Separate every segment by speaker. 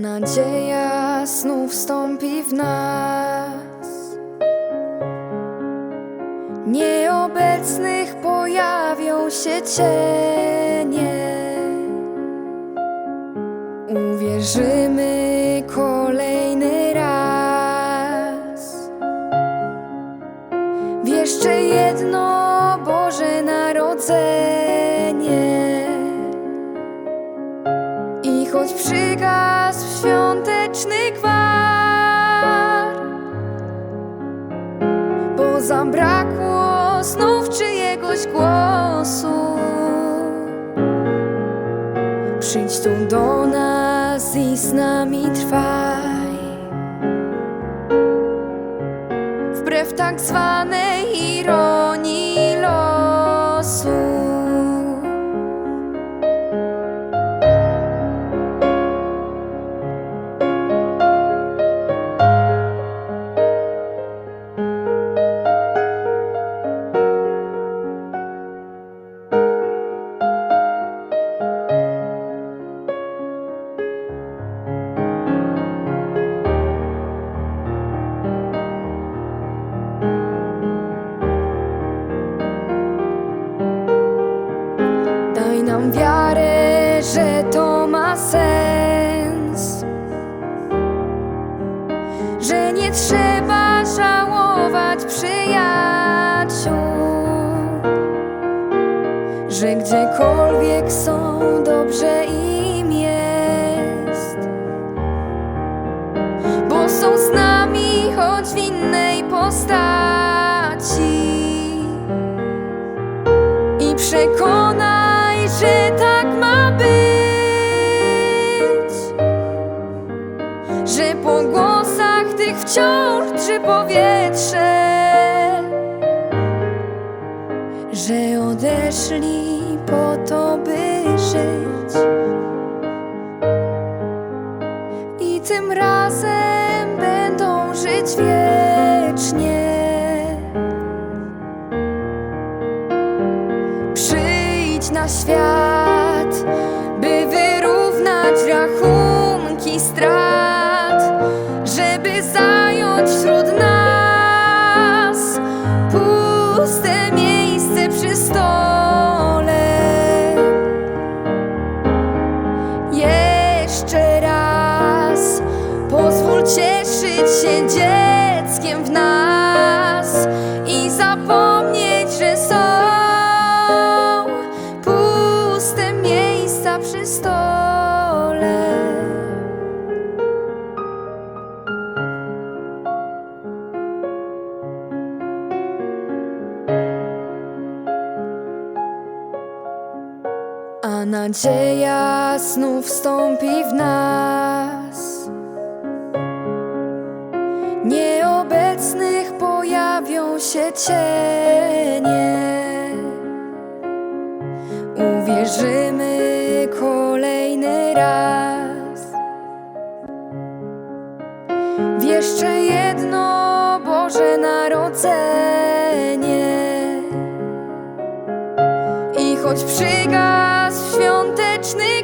Speaker 1: nadzieja znów wstąpi w nas. Nieobecnych pojawią się cienie. Uwierzymy kolejny zabrakło znów czyjegoś głosu, przyjdź tu do nas i z nami trwaj. Wbrew tak zwanej Że gdziekolwiek są, dobrze im jest. Bo są z nami, choć w innej postaci i przekonaj, że tak ma być, że po głosach tych wciąż drży powietrze, że odeszli po to, by żyć. I tym razem będą żyć wiecznie. Przyjdź na świat, by wyrównać rachunki strat, żeby zająć wśród nas się dzieckiem w nas i zapomnieć, że są puste miejsca przy stole. A nadzieja znów wstąpi w nas. Się cienie. Uwierzymy kolejny raz w jeszcze jedno Boże Narodzenie. I choć przygasł świąteczny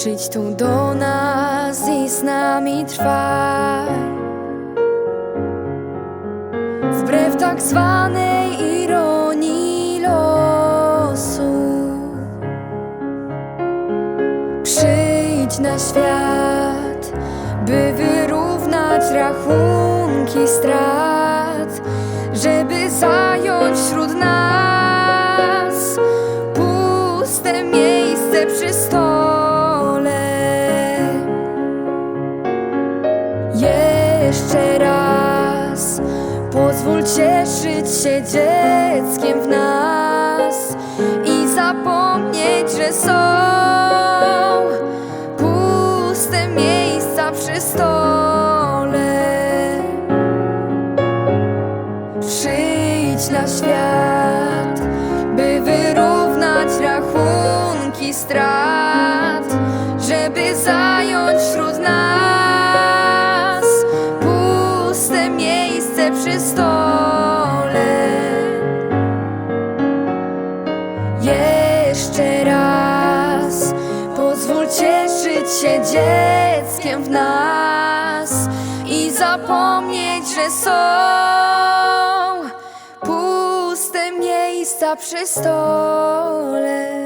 Speaker 1: Przyjdź tu do nas i z nami trwaj. Wbrew tak zwanej ironii losu. Przyjdź na świat, by wyrównać rachunki strat, żeby zająć wśród nas puste miejsce przy stole. Cieszyć się dzieckiem w nas i zapomnieć, że są puste miejsca przy stole. Przyjdź na świat, jeszcze raz. Pozwól cieszyć się dzieckiem w nas I zapomnieć, że są puste miejsca przy stole.